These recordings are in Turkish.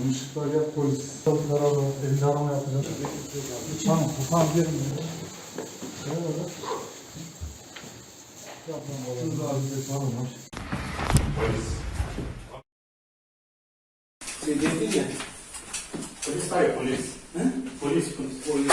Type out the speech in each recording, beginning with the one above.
Tamam, ışıklar yak polis. Tavuklar arama, evde arama yapacağız. Tamam, tamam gelin. Ne oldu? Yapma baba. Dur abi, tamam. Sen dedin ya. Polis var ya polis. Polis polis. Polis.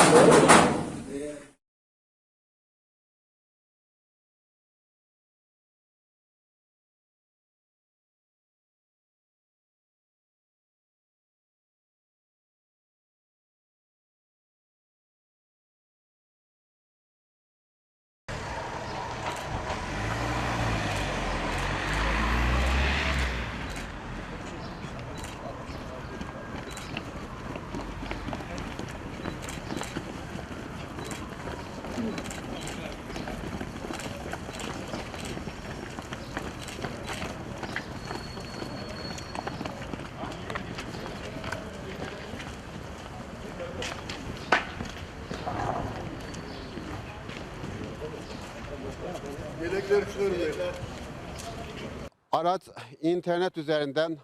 Araç internet üzerinden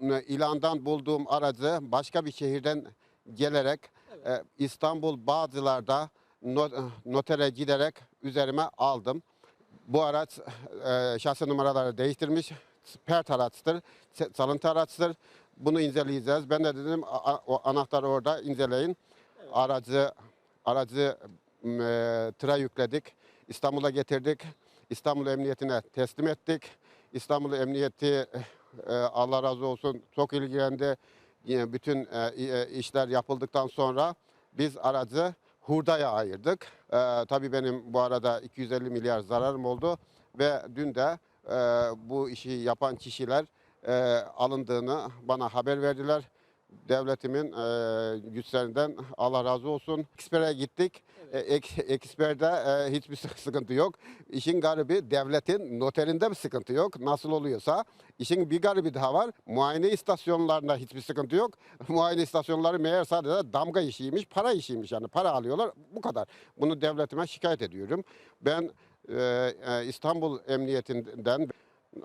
e, ilandan bulduğum aracı başka bir şehirden gelerek e, İstanbul Bağcılar'da e, notere giderek üzerime aldım. Bu araç şahsi numaraları değiştirmiş. Pert araçtır, salıntı araçtır. Bunu inceleyeceğiz. Ben de dedim anahtarı orada inceleyin. Aracı aracı e, tıra yükledik. İstanbul'a getirdik. İstanbul Emniyetine teslim ettik. İstanbul Emniyeti e, Allah razı olsun çok ilgilendi. Bütün e, i- e, işler yapıldıktan sonra biz aracı hurdaya ayırdık. Tabii benim bu arada 250 milyar zararım oldu ve dün de bu işi yapan kişiler alındığını bana haber verdiler. Devletimin e, güçlerinden Allah razı olsun. Eksper'e gittik. E, ek, Eksper'de e, hiçbir sıkıntı yok. İşin garibi devletin noterinde bir sıkıntı yok. Nasıl oluyorsa. İşin bir garibi daha var. Muayene istasyonlarında hiçbir sıkıntı yok. Muayene istasyonları meğer sadece damga işiymiş, para işiymiş. Yani para alıyorlar. Bu kadar. Bunu devletime şikayet ediyorum. Ben e, e, İstanbul Emniyetinden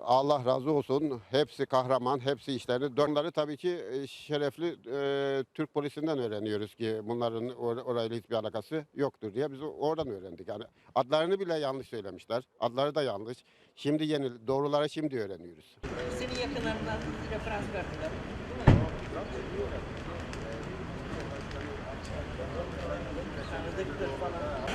Allah razı olsun. Hepsi kahraman, hepsi işlerini. Onları tabii ki e, şerefli e, Türk polisinden öğreniyoruz ki bunların or- orayla hiçbir alakası yoktur diye biz oradan öğrendik. Yani adlarını bile yanlış söylemişler. Adları da yanlış. Şimdi yeni doğruları şimdi öğreniyoruz. Senin yakınlarından referans verdiler. Değil mi? Tanıdıktır falan.